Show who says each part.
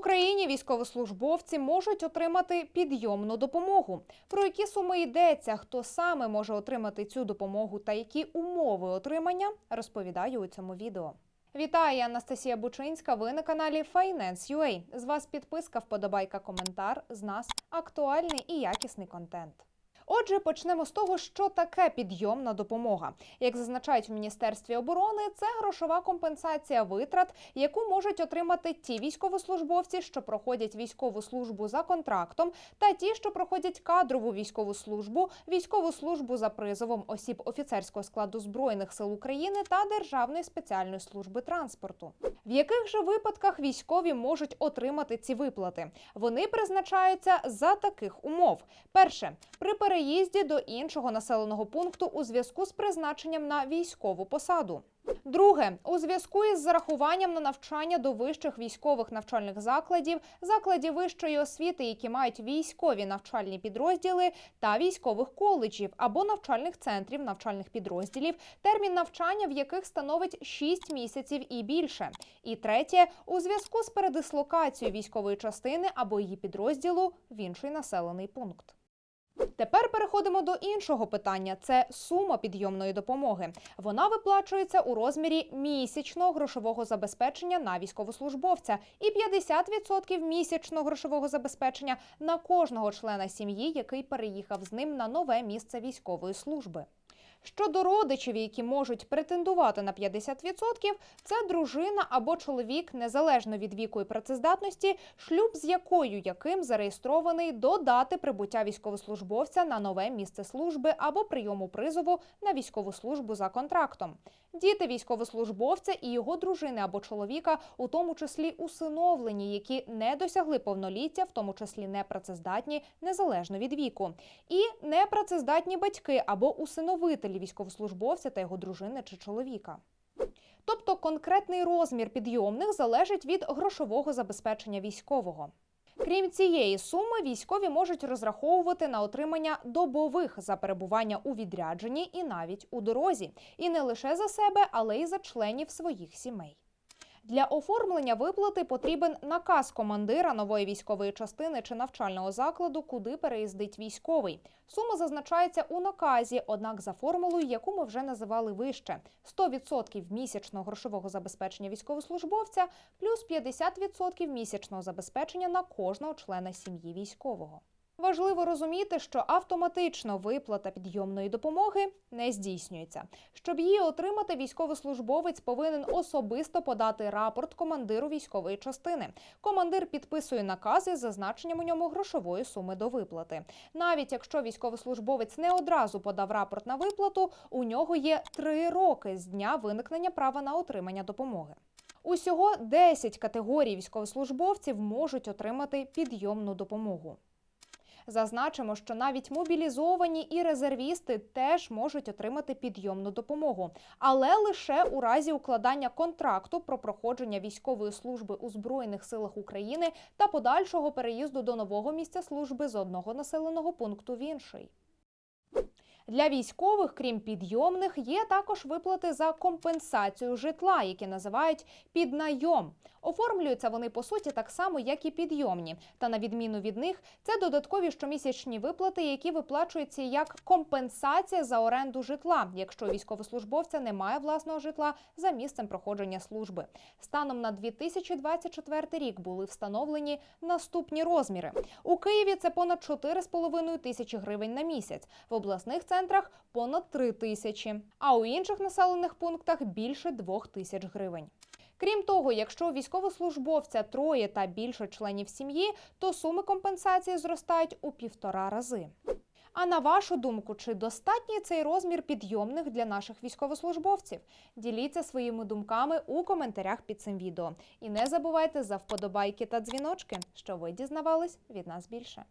Speaker 1: Україні військовослужбовці можуть отримати підйомну допомогу. Про які суми йдеться, хто саме може отримати цю допомогу та які умови отримання, розповідаю у цьому відео. Вітаю, Анастасія Бучинська. Ви на каналі Finance.ua. З вас підписка, вподобайка, коментар. З нас актуальний і якісний контент. Отже, почнемо з того, що таке підйомна допомога. Як зазначають в міністерстві оборони, це грошова компенсація витрат, яку можуть отримати ті військовослужбовці, що проходять військову службу за контрактом, та ті, що проходять кадрову військову службу, військову службу за призовом осіб офіцерського складу збройних сил України та Державної спеціальної служби транспорту. В яких же випадках військові можуть отримати ці виплати? Вони призначаються за таких умов: перше при переїзді до іншого населеного пункту у зв'язку з призначенням на військову посаду. Друге, у зв'язку із зарахуванням на навчання до вищих військових навчальних закладів, закладів вищої освіти, які мають військові навчальні підрозділи та військових коледжів або навчальних центрів навчальних підрозділів, термін навчання в яких становить 6 місяців і більше. І третє, у зв'язку з передислокацією військової частини або її підрозділу в інший населений пункт. Тепер переходимо до іншого питання: це сума підйомної допомоги. Вона виплачується у розмірі місячного грошового забезпечення на військовослужбовця і 50% місячного грошового забезпечення на кожного члена сім'ї, який переїхав з ним на нове місце військової служби. Щодо родичів, які можуть претендувати на 50%, це дружина або чоловік, незалежно від віку і працездатності, шлюб з якою яким зареєстрований до дати прибуття військовослужбовця на нове місце служби або прийому призову на військову службу за контрактом. Діти військовослужбовця і його дружини або чоловіка, у тому числі усиновлені, які не досягли повноліття, в тому числі непрацездатні, незалежно від віку, і непрацездатні батьки або усиновителі військовослужбовця та його дружини чи чоловіка. Тобто конкретний розмір підйомних залежить від грошового забезпечення військового. Крім цієї суми, військові можуть розраховувати на отримання добових за перебування у відрядженні і навіть у дорозі, і не лише за себе, але й за членів своїх сімей. Для оформлення виплати потрібен наказ командира нової військової частини чи навчального закладу, куди переїздить військовий. Сума зазначається у наказі, однак за формулою, яку ми вже називали вище: 100% місячного грошового забезпечення військовослужбовця плюс 50% місячного забезпечення на кожного члена сім'ї військового. Важливо розуміти, що автоматично виплата підйомної допомоги не здійснюється. Щоб її отримати, військовослужбовець повинен особисто подати рапорт командиру військової частини. Командир підписує наказ із зазначенням у ньому грошової суми до виплати. Навіть якщо військовослужбовець не одразу подав рапорт на виплату, у нього є три роки з дня виникнення права на отримання допомоги. Усього 10 категорій військовослужбовців можуть отримати підйомну допомогу. Зазначимо, що навіть мобілізовані і резервісти теж можуть отримати підйомну допомогу, але лише у разі укладання контракту про проходження військової служби у збройних силах України та подальшого переїзду до нового місця служби з одного населеного пункту в інший. Для військових, крім підйомних, є також виплати за компенсацію житла, які називають піднайом. Оформлюються вони по суті так само, як і підйомні. Та на відміну від них, це додаткові щомісячні виплати, які виплачуються як компенсація за оренду житла, якщо військовослужбовця немає власного житла за місцем проходження служби. Станом на 2024 рік були встановлені наступні розміри. У Києві це понад 4,5 тисячі гривень на місяць. В обласних центрах понад 3 тисячі, а у інших населених пунктах більше 2 тисяч гривень. Крім того, якщо військовослужбовця троє та більше членів сім'ї, то суми компенсації зростають у півтора рази. А на вашу думку, чи достатній цей розмір підйомних для наших військовослужбовців? Діліться своїми думками у коментарях під цим відео. І не забувайте за вподобайки та дзвіночки, що ви дізнавались від нас більше.